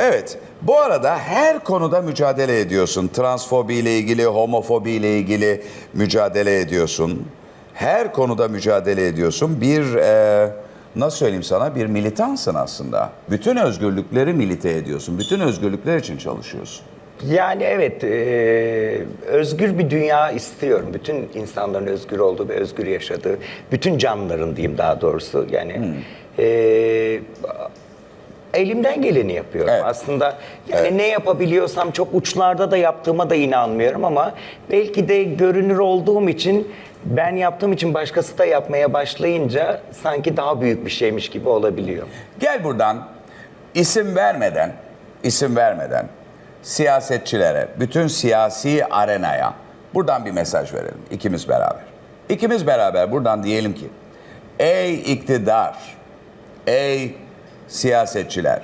Evet. Bu arada her konuda mücadele ediyorsun. Transfobi ile ilgili, homofobi ile ilgili mücadele ediyorsun. Her konuda mücadele ediyorsun. Bir e, nasıl söyleyeyim sana? Bir militansın aslında. Bütün özgürlükleri milite ediyorsun. Bütün özgürlükler için çalışıyorsun. Yani evet, e, özgür bir dünya istiyorum. Bütün insanların özgür olduğu ve özgür yaşadığı, bütün canlıların diyeyim daha doğrusu. Yani Hmm. e, elimden geleni yapıyorum. Evet. Aslında yani ne yapabiliyorsam çok uçlarda da yaptığıma da inanmıyorum ama belki de görünür olduğum için ben yaptığım için başkası da yapmaya başlayınca sanki daha büyük bir şeymiş gibi olabiliyor. Gel buradan isim vermeden, isim vermeden siyasetçilere, bütün siyasi arenaya buradan bir mesaj verelim ikimiz beraber. İkimiz beraber buradan diyelim ki ey iktidar, ey siyasetçiler,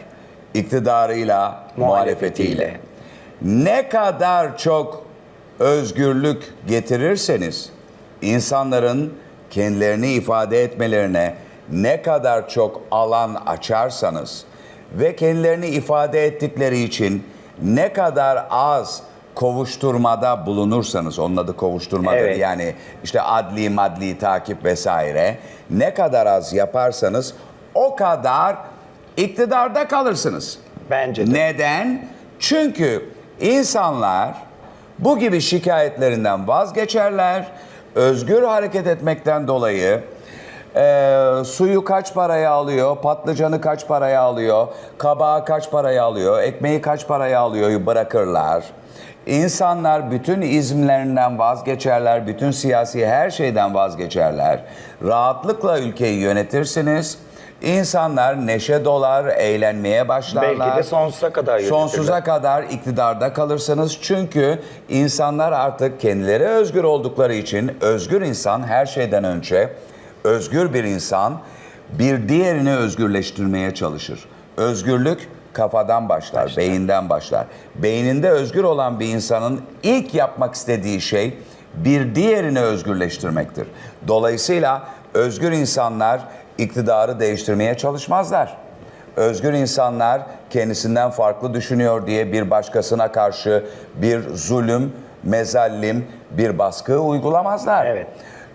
iktidarıyla, muhalefetiyle ne kadar çok özgürlük getirirseniz insanların kendilerini ifade etmelerine ne kadar çok alan açarsanız ve kendilerini ifade ettikleri için ne kadar az kovuşturmada bulunursanız onun adı kovuşturmadır Evet. yani işte adli madli takip vesaire ne kadar az yaparsanız o kadar iktidarda kalırsınız. Bence de. Neden? Çünkü insanlar bu gibi şikayetlerinden vazgeçerler. Özgür hareket etmekten dolayı e, suyu kaç paraya alıyor, patlıcanı kaç paraya alıyor, kabağı kaç paraya alıyor, ekmeği kaç paraya alıyor bırakırlar. İnsanlar bütün izimlerinden vazgeçerler, bütün siyasi her şeyden vazgeçerler. Rahatlıkla ülkeyi yönetirsiniz. İnsanlar neşe dolar, eğlenmeye başlarlar. Belki de sonsuza kadar yönetirler. Sonsuza kadar iktidarda kalırsınız. Çünkü insanlar artık kendileri özgür oldukları için özgür insan her şeyden önce özgür bir insan bir diğerini özgürleştirmeye çalışır. Özgürlük kafadan başlar, beyinden başlar. Beyninde özgür olan bir insanın ilk yapmak istediği şey bir diğerini özgürleştirmektir. Dolayısıyla özgür insanlar iktidarı değiştirmeye çalışmazlar. Özgür insanlar kendisinden farklı düşünüyor diye bir başkasına karşı bir zulüm, mezallim, bir baskı uygulamazlar. Evet.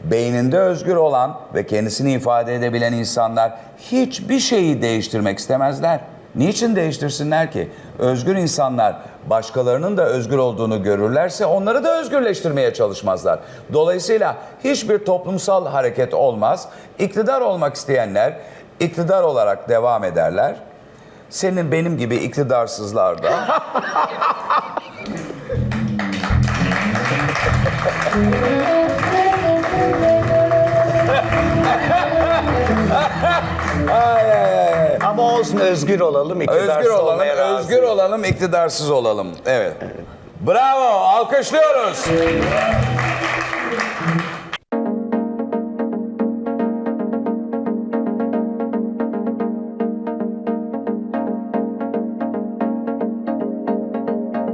Beyninde özgür olan ve kendisini ifade edebilen insanlar hiçbir şeyi değiştirmek istemezler. Niçin değiştirsinler ki? Özgür insanlar başkalarının da özgür olduğunu görürlerse onları da özgürleştirmeye çalışmazlar. Dolayısıyla hiçbir toplumsal hareket olmaz. İktidar olmak isteyenler iktidar olarak devam ederler. Senin benim gibi iktidarsızlar da ay, ay, ay. Olsun özgür olalım, iktidarsız Özgür olalım, razıyım. özgür olalım, iktidarsız olalım. Evet. Bravo, alkışlıyoruz.